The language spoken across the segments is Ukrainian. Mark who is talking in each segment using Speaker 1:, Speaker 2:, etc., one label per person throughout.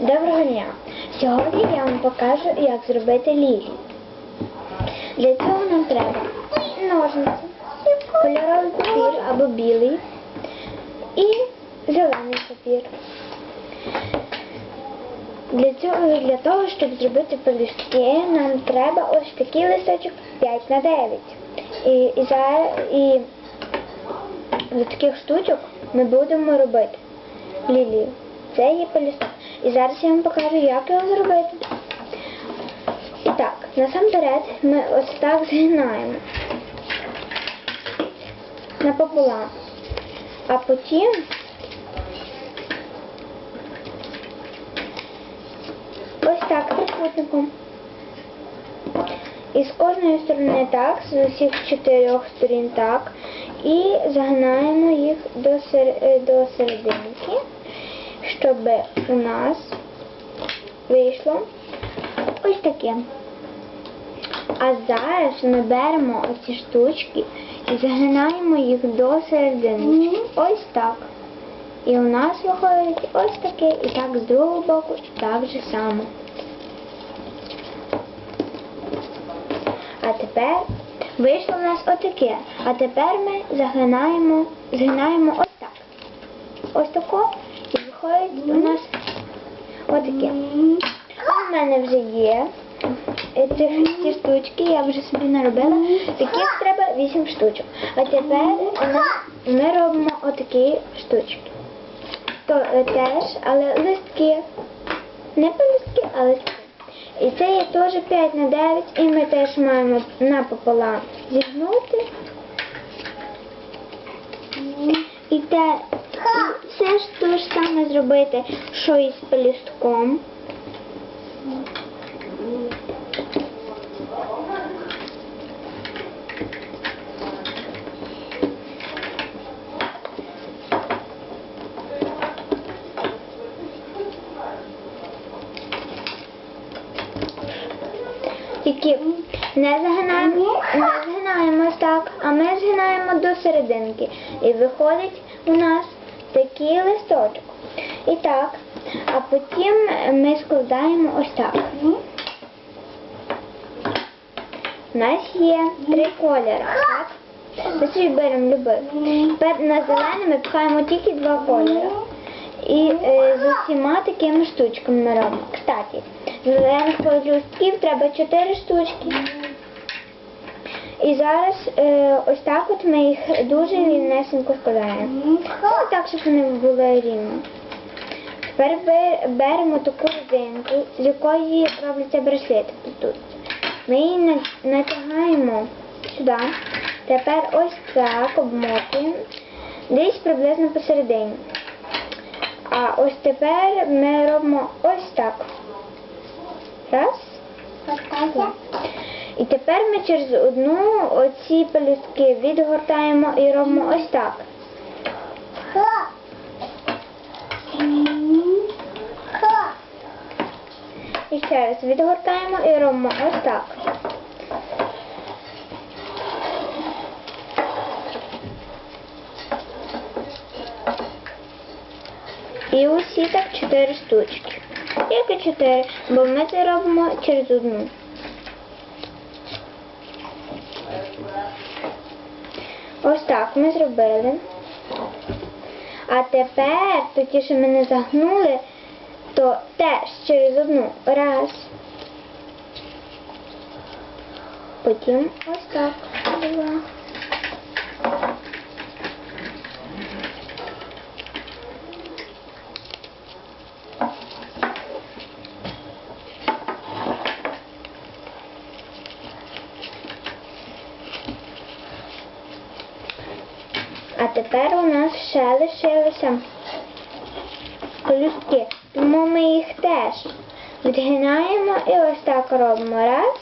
Speaker 1: Доброго дня! Сьогодні я вам покажу, як зробити лілії. Для цього нам треба ножниці, кольоровий папір або білий і зелений папір. Для цього, для того, щоб зробити пелюстки, нам треба ось такий листочок 5 на 9. І, і, зараз, і з таких штучок ми будемо робити лілію. Це є пелюсток. І зараз я вам покажу, як його зробити. І так, насамперед ми ось так згинаємо напополам. А потім ось так трикутником. І з кожної сторони так, з усіх чотирьох сторін так. І загинаємо їх до, е, до серединки, щоб у нас вийшло ось таке. А зараз ми беремо оці штучки і загинаємо їх до середини. Ось так. І у нас виходить ось таке, і так з другого боку, і так же само. А тепер вийшло в нас отаке. А тепер ми загинаємо, згинаємо ось так. Ось тако. Виходить у нас отаке. У мене вже є е, ці, штучки, я вже собі наробила. Таких треба 8 штучок. А тепер ми робимо отакі штучки. То е, теж, але листки. Не пелюстки, а листки. І це є теж 5 на 9, і ми теж маємо напополам зігнути. І те, все ж те ж саме зробити, що і з пелюстком. Тільки не загинаємо, не згинаємо так, а ми згинаємо до серединки. І виходить у нас такий листочок. І так, а потім ми складаємо ось так. У нас є три кольори, так? Собі беремо любий. Тепер на зелений ми пхаємо тільки два кольори. І е, з усіма такими штучками ми робимо. Кстати, зелених пелюстків треба 4 штучки. І зараз е, ось так от ми їх дуже рівнесенько складаємо. Ну, так, щоб вони були рівні. Тепер беремо таку резинку, з якої робляться браслети тут. Ми її натягаємо сюди. Тепер ось так обмотуємо. Десь приблизно посередині. А ось тепер ми робимо ось так. Раз. Два. І тепер ми через одну оці пелюстки відгортаємо і робимо ось так. І ще раз відгортаємо і робимо ось так. І усі так чотири штучки. Тільки чотири, бо ми це робимо через одну. Ось так ми зробили. А тепер, то ті, що ми не загнули, то теж через одну. Раз. Потім ось так. Два. А тепер у нас ще лишилися колюстки, тому ми їх теж відгинаємо і ось так робимо. Раз.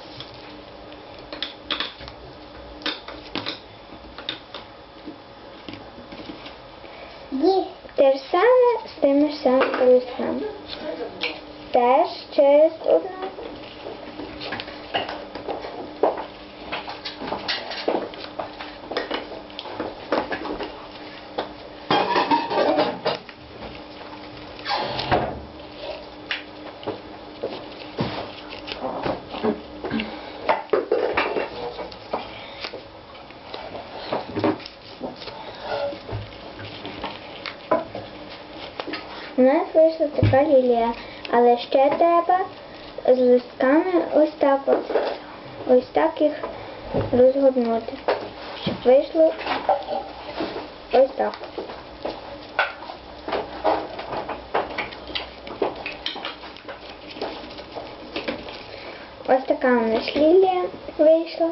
Speaker 1: Те ж саме з тими ж самими. Теж через одну. У нас вийшла така лілія, але ще треба з листками ось так от, ось так їх розгорнути, щоб вийшло ось так. Ось така у нас лілія вийшла.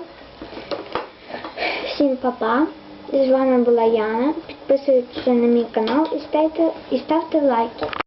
Speaker 1: Всім па-па. З вами була Яна. Підписуйтесь на мій канал і ставте, і ставте лайки.